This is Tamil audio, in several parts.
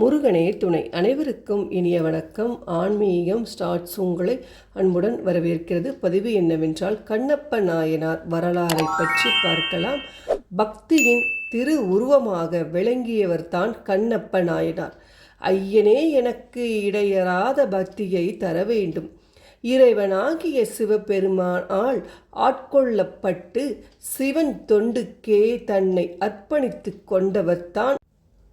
முருகனே துணை. அனைவருக்கும் இனிய வணக்கம். ஆன்மீகம் ஸ்டார்ட்ஸ் உங்களை அன்புடன் வரவேற்கிறது. பதிவு என்னவென்றால் கண்ணப்ப நாயனார் வரலாறை பற்றி பார்க்கலாம். பக்தியின் திரு உருவமாக விளங்கியவர்தான் கண்ணப்ப நாயனார். ஐயனே எனக்கு இடையறாத பக்தியை தர வேண்டும். இறைவனாகிய சிவபெருமானால் ஆட்கொள்ளப்பட்டு சிவன் தொண்டுக்கே தன்னை அர்ப்பணித்து கொண்டவர்தான்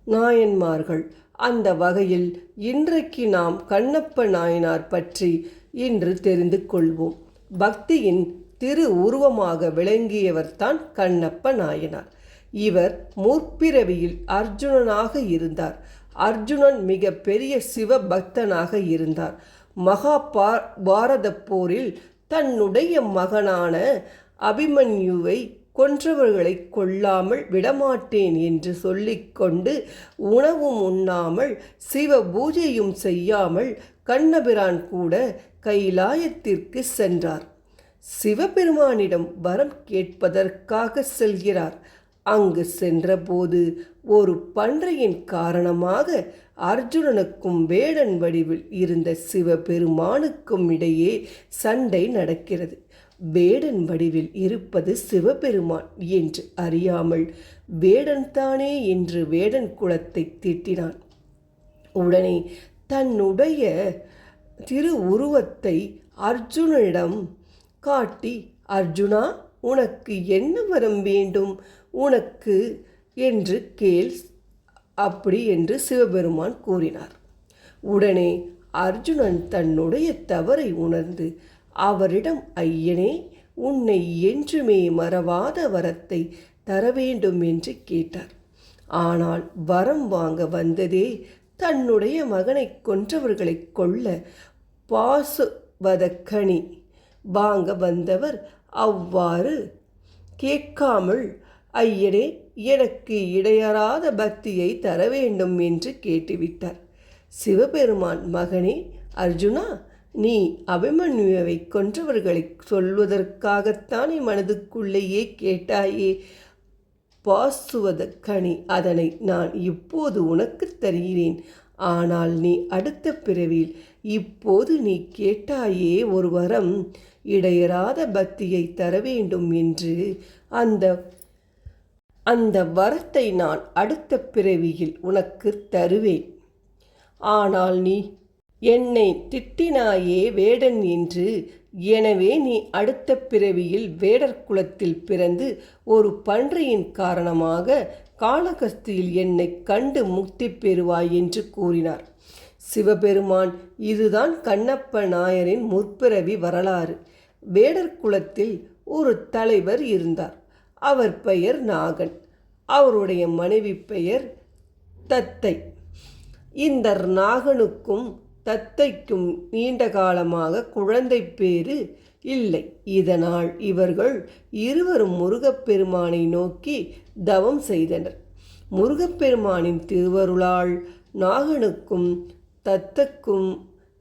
நாயன்மார்கள். அந்த வகையில் இன்றைக்கு நாம் கண்ணப்ப நாயனார் பற்றி இன்று தெரிந்து கொள்வோம். பக்தியின் திரு உருவமாக விளங்கியவர்தான் கண்ணப்ப நாயனார். இவர் முற்பிறவியில் அர்ஜுனனாக இருந்தார். அர்ஜுனன் மிக பெரிய சிவ பக்தனாக இருந்தார். மகா பாரத போரில் தன்னுடைய மகனான அபிமன்யுவை கொன்றவர்களை கொல்லாமல் விடமாட்டேன் என்று சொல்லிக்கொண்டு உணவும் உண்ணாமல் சிவ பூஜையும் செய்யாமல் கண்ணபிரான் கூட கைலாயத்திற்கு சென்றார். சிவபெருமானிடம் வரம் கேட்பதற்காக செல்கிறார். அங்கு சென்றபோது ஒரு பன்றையின் காரணமாக அர்ஜுனனுக்கும் வேடன் வடிவில் இருந்த சிவபெருமானுக்கும் இடையே சண்டை நடக்கிறது. வேடன் வடிவில் இருப்பது சிவபெருமான் என்று அறியாமல் வேடன் தானே என்று வேடன் குலத்தை திட்டினான். உடனே தன்னுடைய திரு உருவத்தை அர்ஜுனனிடம் காட்டி அர்ஜுனா உனக்கு என்ன வரம் வேண்டும்? உனக்கு என்று கேள் அப்படி என்று சிவபெருமான் கூறினார். உடனே அர்ஜுனன் தன்னுடைய தவறை உணர்ந்து அவரிடம் ஐயனே உன்னை என்றுமே மறவாத வரத்தை தர வேண்டும் என்று கேட்டார். ஆனால் வரம் வாங்க வந்ததே தன்னுடைய மகனை கொன்றவர்களை கொல்ல பாசுவதக்கணி வாங்க வந்தவர் அவ்வாறு கேட்காமல் ஐயனே எனக்கு இடையறாத பக்தியை தர வேண்டும் என்று கேட்டுவிட்டார். சிவபெருமான் மகனே அர்ஜுனா நீ அபிமன்யுவை கொன்றவர்களை சொல்வதற்காகத்தானே மனதுக்குள்ளேயே கேட்டாயே? பாசுவத கனி அதனை நான் இப்போது உனக்கு தருகிறேன். ஆனால் நீ அடுத்த பிறவியில் இப்போது நீ கேட்டாயே ஒரு வரம் இடையறாத பக்தியை தர வேண்டும் என்று. அந்த அந்த வரத்தை நான் அடுத்த பிறவியில் உனக்கு தருவேன். ஆனால் நீ என்னை திட்டினாயே வேடன் என்று. எனவே நீ அடுத்த பிறவியில் வேடர் குலத்தில் பிறந்து ஒரு பன்றியின் காரணமாக காளகஸ்தியில் என்னை கண்டு முக்தி பெறுவாய் என்று கூறினார். சிவபெருமான் இதுதான் கண்ணப்ப நாயரின் முற்பிறவி வரலாறு. வேடர் குலத்தில் ஒரு தலைவர் இருந்தார். அவர் பெயர் நாகன். அவருடைய மனைவி பெயர் தத்தை. இந்த நாகனுக்கும் தத்தைக்கும் நீண்ட காலமாக குழந்தை பேறு இல்லை. இதனால் இவர்கள் இருவரும் முருகப்பெருமானை நோக்கி தவம் செய்தனர். முருகப்பெருமானின் திருவருளால் நாகனுக்கும் தத்தக்கும்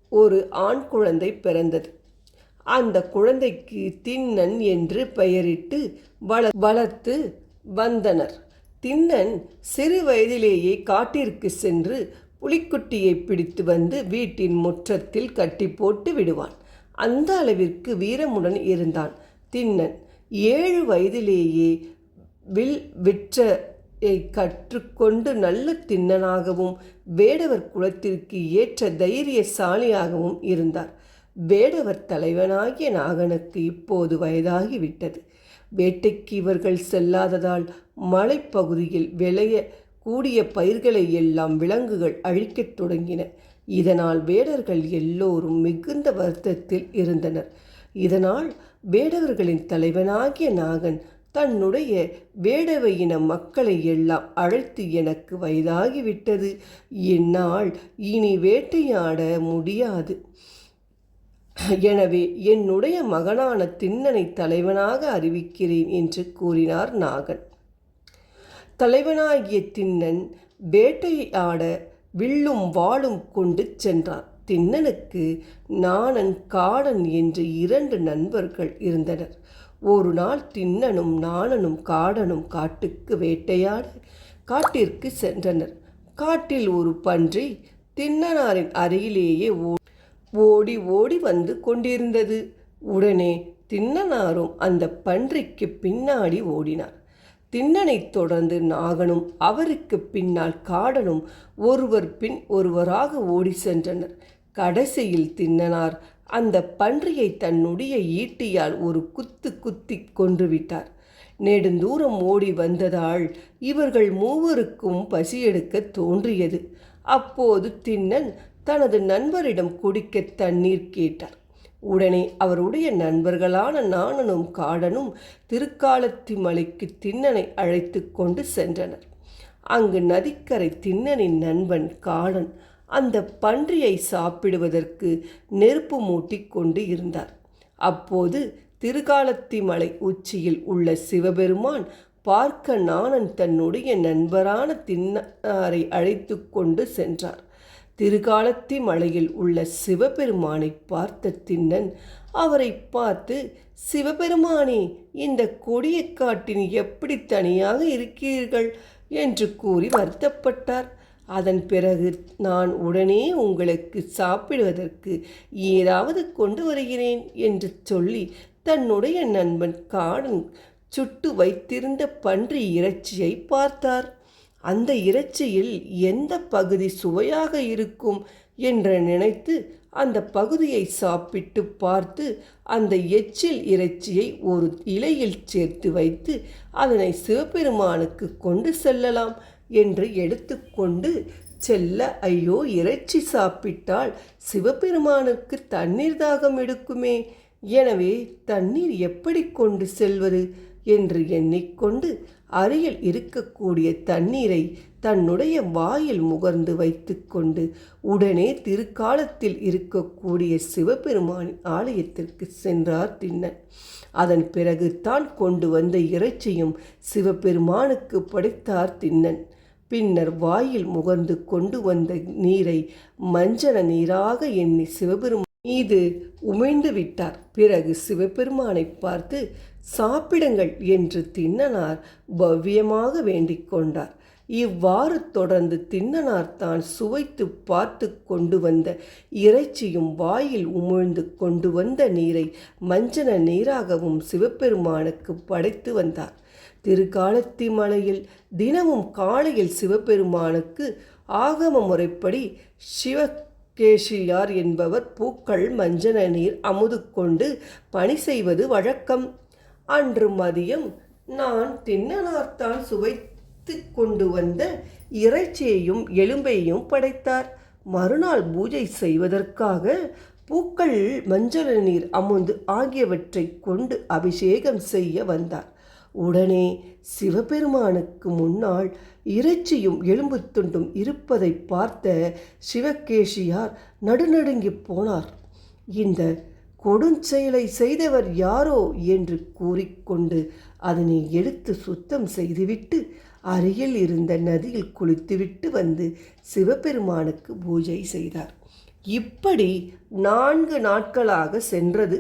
ஒரு ஆண் குழந்தை பிறந்தது. அந்த குழந்தைக்கு திண்ணன் என்று பெயரிட்டு வள வளர்த்து வந்தனர். திண்ணன் சிறு வயதிலேயே காட்டிற்கு சென்று புலிக்குட்டியை பிடித்து வந்து வீட்டின் முற்றத்தில் கட்டி போட்டு விடுவான். அந்த அளவிற்கு வீரமுடன் இருந்தான். திண்ணன் ஏழு வயதிலேயே வில் விற்றையை கற்றுக்கொண்டு நல்ல திண்ணனாகவும் வேடவர் குலத்திற்கு ஏற்ற தைரியசாலியாகவும் இருந்தார். வேடவர் தலைவனாகிய நாகனுக்கு இப்போது வயதாகிவிட்டது. வேட்டைக்கு இவர்கள் செல்லாததால் மலைப்பகுதியில் விளைய கூடிய பயிர்களை எல்லாம் விலங்குகள் அழிக்கத் தொடங்கின. இதனால் வேடர்கள் எல்லோரும் மிகுந்த வருத்தத்தில் இருந்தனர். இதனால் வேடவர்களின் தலைவனாகிய நாகன் தன்னுடைய வேடவையின மக்களை எல்லாம் அழைத்து எனக்கு வயதாகிவிட்டது. என்னால் இனி வேட்டையாட முடியாது. எனவே என்னுடைய மகனான திண்ணனை தலைவனாக அறிவிக்கிறேன் என்று கூறினார் நாகன். தலைவனாகிய திண்ணன் வேட்டையாட வில்லும் வாளும் கொண்டு சென்றார் திண்ணனுக்கு நாணன் காடன் என்று இரண்டு நண்பர்கள் இருந்தனர். ஒரு நாள் திண்ணனும் நாணனும் காடனும் காட்டுக்கு வேட்டையாட காட்டிற்கு சென்றனர். காட்டில் ஒரு பன்றி தின்னனாரின் அருகிலேயே ஓ- ஓடி ஓடி வந்து கொண்டிருந்தது. உடனே தின்னனாரும் அந்த பன்றிக்கு பின்னாடி ஓடினார். திண்ணனைத் தொடர்ந்து நாகனும் அவருக்கு பின்னால் காடனும் ஒருவர் பின் ஒருவராக ஓடி சென்றனர். கடைசியில் தின்னனார் அந்த பன்றியை தன்னுடைய ஈட்டியால் ஒரு குத்து குத்தி கொன்றுவிட்டார். நெடுந்தூரம் ஓடி வந்ததால் இவர்கள் மூவருக்கும் பசி எடுக்க தோன்றியது. அப்போது திண்ணன் தனது நண்பரிடம் குடிக்க தண்ணீர் கேட்டார். உடனே அவருடைய நண்பர்களான நாணனும் காடனும் திருக்காலத்தி மலைக்கு திண்ணனை அழைத்து கொண்டு சென்றனர். அங்கு நதிக்கரை திண்ணனின் நண்பன் காடன் அந்த பன்றியை சாப்பிடுவதற்கு நெருப்பு மூட்டிக் கொண்டு இருந்தார். அப்போது திருகாலத்தி மலை உச்சியில் உள்ள சிவபெருமான் பார்க்க நாணன் தன்னுடைய நண்பரான தின்னாரை அழைத்து கொண்டு சென்றார். திருகாலத்தி மலையில் உள்ள சிவபெருமானை பார்த்த தின்னன் அவரை பார்த்து சிவபெருமானே இந்த கொடிய காட்டின் எப்படி தனியாக இருக்கிறீர்கள்? என்று கூறி வருத்தப்பட்டார். அதன் பிறகு நான் உடனே உங்களுக்கு சாப்பிடுவதற்கு ஏதாவது கொண்டு வருகிறேன் என்று சொல்லி தன்னுடைய நண்பன் காடன் சுட்டு வைத்திருந்த பன்றி இறைச்சியை பார்த்தார். அந்த இறைச்சியில் எந்த பகுதி சுவையாக இருக்கும் என்று நினைத்து அந்த பகுதியை சாப்பிட்டு பார்த்து அந்த எச்சில் இறைச்சியை ஒரு இலையில் சேர்த்து வைத்து அதனை சிவபெருமானுக்கு கொண்டு செல்லலாம் என்று எடுத்துக்கொண்டு செல்ல ஐயோ இறைச்சி சாப்பிட்டால் சிவபெருமானுக்கு தண்ணீர் தாகம் எடுக்குமே. எனவே தண்ணீர் எப்படி கொண்டு செல்வது? என்று எண்ணிக்கொண்டு அருகில் இருக்கக்கூடிய தண்ணீரை தன்னுடைய வாயில் முகர்ந்து வைத்துக்கொண்டு உடனே திருக்காலத்தில் இருக்கக்கூடிய சிவபெருமானின் ஆலயத்திற்கு சென்றார் திண்ணன். அதன் பிறகு தான் கொண்டு வந்த இறைச்சியும் சிவபெருமானுக்கு படைத்தார் திண்ணன். பின்னர் வாயில் முகர்ந்து கொண்டு வந்த நீரை மஞ்சன நீராக எண்ணி சிவபெருமான் மீது உமிழ்ந்து விட்டார். பிறகு சிவபெருமானை பார்த்து சாப்பிடுங்கள் என்று தின்னனார் பவ்யமாக வேண்டிக் கொண்டார். இவ்வாறு தொடர்ந்து தின்னனார் தான் சுவைத்து பார்த்து கொண்டு வந்த இறைச்சியும் வாயில் உமிழ்ந்து கொண்டு வந்த நீரை மஞ்சன நீராகவும் சிவபெருமானுக்கு படைத்து வந்தார். திருக்காலத்தி மலையில் தினமும் காலையில் சிவபெருமானுக்கு ஆகம முறைப்படி சிவகேஷியார் என்பவர் பூக்கள் மஞ்சன நீர் அமுது கொண்டு பணி செய்வது வழக்கம். அன்று மதியம் நான் தின்னனார்த்தான் சுவைத்து கொண்டு வந்த இறைச்சியையும் எலும்பையும் படைத்தார். மறுநாள் பூஜை செய்வதற்காக பூக்கள் மஞ்சள் நீர் அமுந்து ஆகியவற்றை கொண்டு அபிஷேகம் செய்ய வந்தார். உடனே சிவபெருமானுக்கு முன்னால் இறைச்சியும் எலும்பு துண்டும் இருப்பதை பார்த்த சிவகேஷியார் நடுநடுங்கி போனார். இந்த கொடுஞ்செயலை செய்தவர் யாரோ என்று கூறிக்கொண்டு அதனை எடுத்து சுத்தம் செய்துவிட்டு அருகில் இருந்த நதியில் குளித்துவிட்டு வந்து சிவபெருமானுக்கு பூஜை செய்தார். இப்படி நான்கு நாட்களாக சென்றது.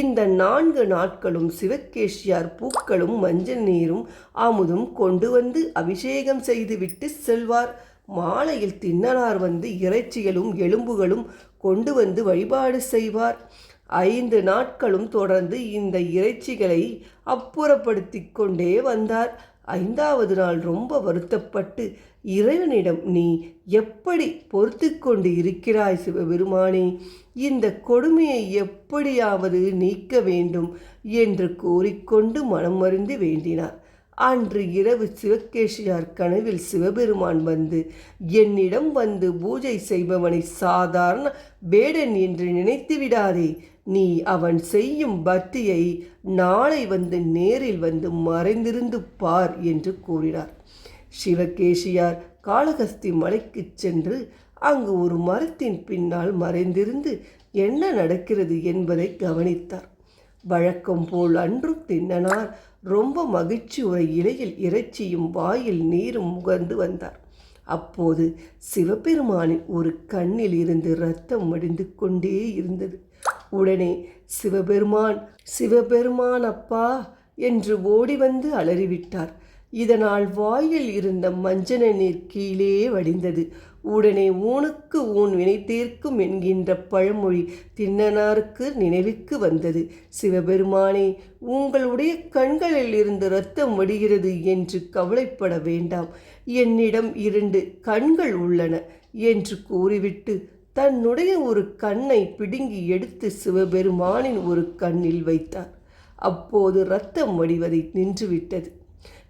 இந்த நான்கு நாட்களும் சிவகேஷியார் பூக்களும் மஞ்சள் நீரும் அமுதும் கொண்டு வந்து அபிஷேகம் செய்துவிட்டு செல்வார். மாலையில் தின்னனார் வந்து இறைச்சிகளும் எலும்புகளும் கொண்டு வந்து வழிபாடு செய்வார். ஐந்து நாட்களும் தொடர்ந்து இந்த இறைச்சிகளை அப்புறப்படுத்தி கொண்டே வந்தார். ஐந்தாவது நாள் ரொம்ப வருத்தப்பட்டு இறைவனிடம் நீ எப்படி பொறுத்து கொண்டு இருக்கிறாய் சிவபெருமானே? இந்த கொடுமையை எப்படியாவது நீக்க வேண்டும் என்று கூறிக்கொண்டு மனம் மறிந்து வேண்டினார். அன்று இரவு சிவகேஷியார் கனவில் சிவபெருமான் வந்து என்னிடம் வந்து பூஜை செய்பவனை சாதாரண வேடன் என்று நினைத்து விடாதே நீ அவன் செய்யும் பக்தியை நாளை வந்து நேரில் வந்து மறைந்திருந்து பார் என்று கூறினார். சிவகேஷியார் காளகஸ்தி மலைக்கு சென்று அங்கு ஒரு மரத்தின் பின்னால் மறைந்திருந்து என்ன நடக்கிறது என்பதை கவனித்தார். வழக்கம் போல் அன்றும் தின்னனார். ரொம்ப மகிழ்ச்சி ஒரு இலையில் இறைச்சியும் வாயில் நீரும் முகர்ந்து வந்தார். அப்போது சிவபெருமானின் ஒரு கண்ணில் இருந்து ரத்தம் வடிந்து கொண்டே இருந்தது. உடனே சிவபெருமான் சிவபெருமான் அப்பா என்று ஓடி வந்து அலறிவிட்டார். இதனால் வாயில் இருந்த மஞ்சன நீர் கீழே வடிந்தது. உடனே ஊனுக்கு ஊன் வினை தீர்க்கும் என்கின்ற பழமொழி திண்ணனாருக்கு நினைவுக்கு வந்தது. சிவபெருமானே உங்களுடைய கண்களில் இருந்து இரத்தம் வடிகிறது என்று கவலைப்பட வேண்டாம். என்னிடம் இரண்டு கண்கள் உள்ளன என்று கூறிவிட்டு தன்னுடைய ஒரு கண்ணை பிடுங்கி எடுத்து சிவபெருமானின் ஒரு கண்ணில் வைத்தார். அப்போது ரத்தம் வடிவதை நின்றுவிட்டது.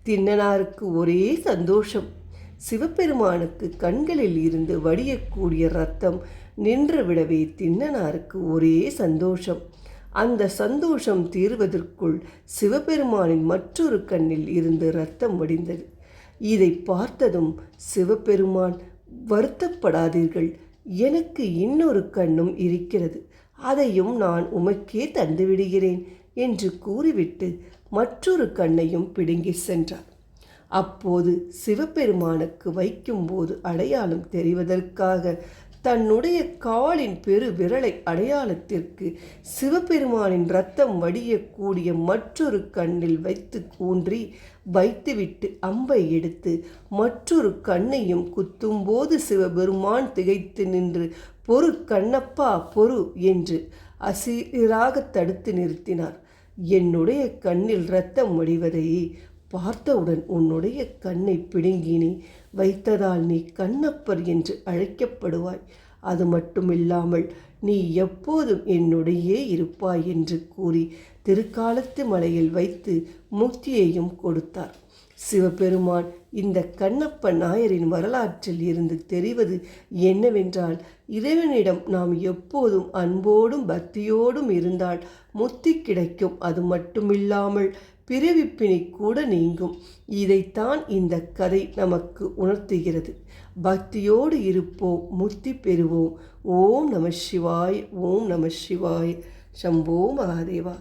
திண்ணனாருக்கு ஒரே சந்தோஷம். சிவபெருமானுக்கு கண்களில் இருந்து வடியக்கூடிய ரத்தம் நின்றுவிடவே திண்ணனாருக்கு ஒரே சந்தோஷம். அந்த சந்தோஷம் தீர்வதற்குள் சிவபெருமானின் மற்றொரு கண்ணில் இருந்து ரத்தம் வடிந்தது. இதை பார்த்ததும் சிவபெருமான் வருத்தப்படாதீர்கள். எனக்கு இன்னொரு கண்ணும் இருக்கிறது. அதையும் நான் உமக்கே தந்துவிடுகிறேன் என்று கூறிவிட்டு மற்றொரு கண்ணையும் பிடுங்கி சென்றார். அப்போது சிவபெருமானுக்கு வைக்கும்போது அடையாளம் தெரிவதற்காக தன்னுடைய காலின் பெரு விரலை அடையாளத்திற்கு சிவபெருமானின் ரத்தம் வடியக்கூடிய மற்றொரு கண்ணில் வைத்து ஊன்றி வைத்துவிட்டு அம்பை எடுத்து மற்றொரு கண்ணையும் குத்தும்போது சிவபெருமான் திகைத்து நின்று பொறு கண்ணப்பா பொறு என்று அசீராக தடுத்து நிறுத்தினார். என்னுடைய கண்ணில் ரத்தம் வடிவதை பார்த்தவுடன் உன்னுடைய கண்ணை பிடுங்கி நீ வைத்ததால் நீ கண்ணப்பர் என்று அழைக்கப்படுவாய். அது மட்டுமில்லாமல் நீ எப்போதும் என்னுடையே இருப்பாய் என்று கூறி திருக்காலத்து மலையில் வைத்து முக்தியையும் கொடுத்தார். சிவபெருமான் இந்த கண்ணப்ப நாயரின் வரலாற்றில் இருந்து தெரிவது என்னவென்றால் இறைவனிடம் நாம் எப்போதும் அன்போடும் பக்தியோடும் இருந்தால் முத்தி கிடைக்கும். அது மட்டுமில்லாமல் பிறவிப்பிணி கூட நீங்கும். இதைத்தான் இந்த கதை நமக்கு உணர்த்துகிறது. பக்தியோடு இருப்போம் முத்தி பெறுவோம். ஓம் நம சிவாய் ஓம் நம சிவாய். சம்போ மகாதேவா.